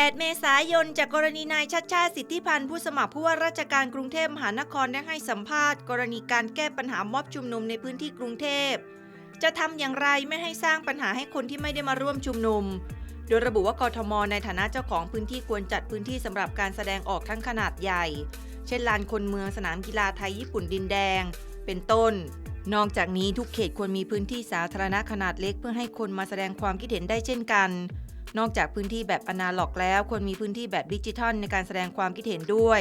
8 เมษายน จากกรณีนายชัดชาติสิทธิพันธ์ผู้สมัครผู้ว่าราชการกรุงเทพมหานครได้ให้สัมภาษณ์ กรณีการแก้ปัญหาม็อบชุมนุมในพื้นที่กรุงเทพ จะทำอย่างไรไม่ให้สร้างปัญหาให้คนที่ไม่ได้มาร่วมชุมนุม โดยระบุว่ากทม ในฐานะเจ้าของพื้นที่ควรจัดพื้นที่สำหรับการแสดงออกทั้งขนาดใหญ่ เช่นลานคนเมืองสนามกีฬาไทยญี่ปุ่นดินแดง เป็นต้น นอกจากนี้ทุกเขตควรมีพื้นที่สาธารณะขนาดเล็ก เพื่อให้คนมาแสดงความคิดเห็นได้เช่นกัน นอกจากพื้นที่แบบอนาล็อกแล้วควรมีพื้นที่แบบดิจิทัลในการแสดงความคิดเห็นด้วย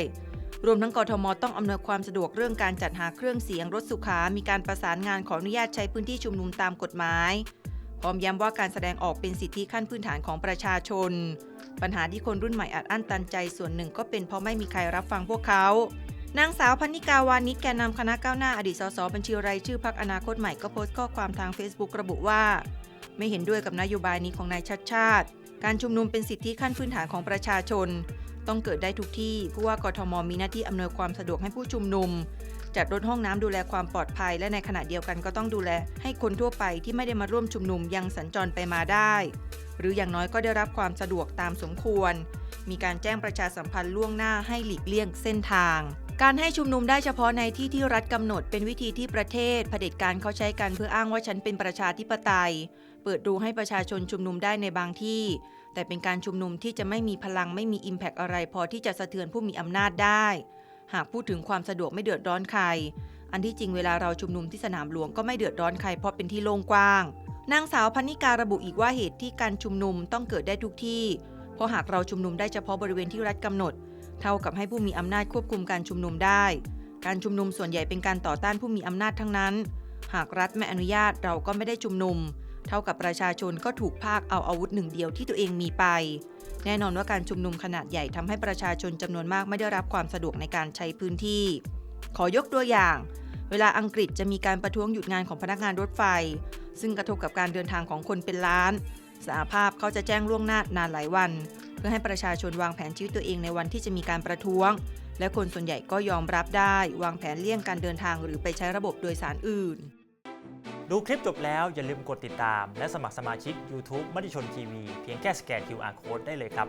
รวมทั้งกทมต้องอำนวยความสะดวกเรื่องการจัดหาเครื่องเสียงรถสุขา มีการประสานงานขออนุญาตใช้พื้นที่ชุมนุมตามกฎหมายพร้อมย้ำว่าการแสดงออกเป็นสิทธิขั้นพื้นฐานของประชาชน ปัญหาที่คนรุ่นใหม่อัดอั้นตันใจส่วนหนึ่งก็เป็นเพราะไม่มีใครรับฟังพวกเขา นางสาวพันนิกาวานิชแกนนำคณะก้าวหน้าอดีตสสบัญชีรายชื่อพักอนาคตใหม่ก็โพสต์ข้อความทาง Facebook ระบุว่า ไม่เห็นด้วยกับนโยบายนี้ของนายชัดชาติ การชุมนุมเป็นสิทธิขั้นพื้นฐานของประชาชน ต้องเกิดได้ทุกที่ผู้ว่ากทมมีหน้าที่อำนวยความสะดวกให้ผู้ชุมนุม จัดรถห้องน้ำดูแลความปลอดภัย และในขณะเดียวกันก็ต้องดูแล ให้คนทั่วไปที่ไม่ได้มาร่วมชุมนุมยังสัญจรไปมาได้ หรืออย่างน้อยก็ได้รับความสะดวกตามสมควร มีการแจ้งประชาสัมพันธ์ล่วงหน้าให้หลีกเลี่ยงเส้นทาง การให้ชุมนุมได้เฉพาะในที่ที่รัฐกำหนดเป็นวิธีที่ประเทศเผด็จการเขาใช้กันเพื่ออ้างว่าฉันเป็นประชาธิปไตย เปิดดูให้ประชาชนชุมนุมได้ในบางที่ แต่เป็นการชุมนุมที่จะไม่มีพลังไม่มีอิมแพกอะไรพอที่จะสะเทือนผู้มีอำนาจได้ หากพูดถึงความสะดวกไม่เดือดร้อนใคร อันที่จริงเวลาเราชุมนุมที่สนามหลวงก็ไม่เดือดร้อนใครเพราะเป็นที่โล่งกว้าง นางสาวพันนิการะบุอีกว่าเหตุที่การชุมนุมต้องเกิดได้ทุกที่ เพราะหากเราชุมนุมได้เฉพาะบริเวณที่รัฐกำหนด เท่ากับให้ผู้มีอำนาจควบคุมการชุมนุมได้ การชุมนุมส่วนใหญ่เป็นการต่อต้านผู้มีอำนาจทั้งนั้น หากรัฐไม่อนุญาตเราก็ไม่ได้ชุมนุม เท่ากับประชาชนก็ถูกภาคเอาอาวุธหนึ่งเดียวที่ตัวเองมีไป แน่นอนว่าการชุมนุมขนาดใหญ่ทำให้ประชาชนจำนวนมากไม่ได้รับความสะดวกในการใช้พื้นที่ ขอยกตัวอย่าง เวลาอังกฤษจะมีการประท้วงหยุดงานของพนักงานรถไฟ ซึ่งกระทบกับการเดินทางของคนเป็นล้านสหภาพเขาจะแจ้งล่วงหน้านานหลายวัน พื่อให้ประชาชนวางแผนชีวิตตัวเองในวันที่จะมีการประท้วง และคนส่วนใหญ่ก็ยอมรับได้ วางแผนเลี่ยงการเดินทางหรือไปใช้ระบบโดยสารอื่น ดูคลิปจบแล้วอย่าลืมกดติดตาม และสมัครสมาชิก YouTube มติชนทีวีเพียงแค่สแกน QR Code ได้เลยครับ